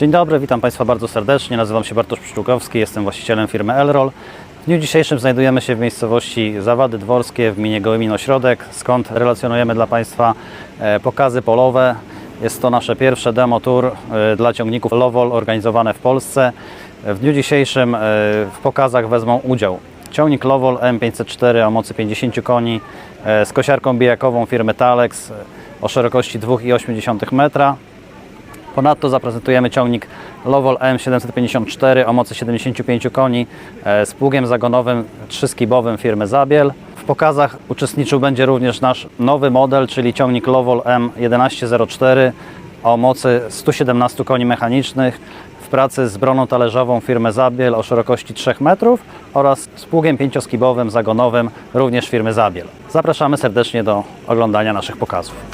Dzień dobry, witam Państwa bardzo serdecznie. Nazywam się Bartosz Pszczółkowski, jestem właścicielem firmy Elrol. W dniu dzisiejszym znajdujemy się w miejscowości Zawady Dworskie w gminie Gołymin Ośrodek, skąd relacjonujemy dla Państwa e, pokazy polowe. Jest to nasze pierwsze demo tour e, dla ciągników Lowol organizowane w Polsce. W dniu dzisiejszym e, w pokazach wezmą udział ciągnik Lowol M504 o mocy 50 koni z kosiarką bijakową firmy Talex o szerokości 2,8 metra. Ponadto zaprezentujemy ciągnik Lowol M754 o mocy 75 koni e, z pługiem zagonowym trzyskibowym firmy Zabiel. W pokazach uczestniczył będzie również nasz nowy model, czyli ciągnik Lowol M1104 o mocy 117 koni mechanicznych w pracy z broną talerzową firmy Zabiel o szerokości 3 metrów oraz z pługiem pięcioskibowym zagonowym również firmy Zabiel. Zapraszamy serdecznie do oglądania naszych pokazów.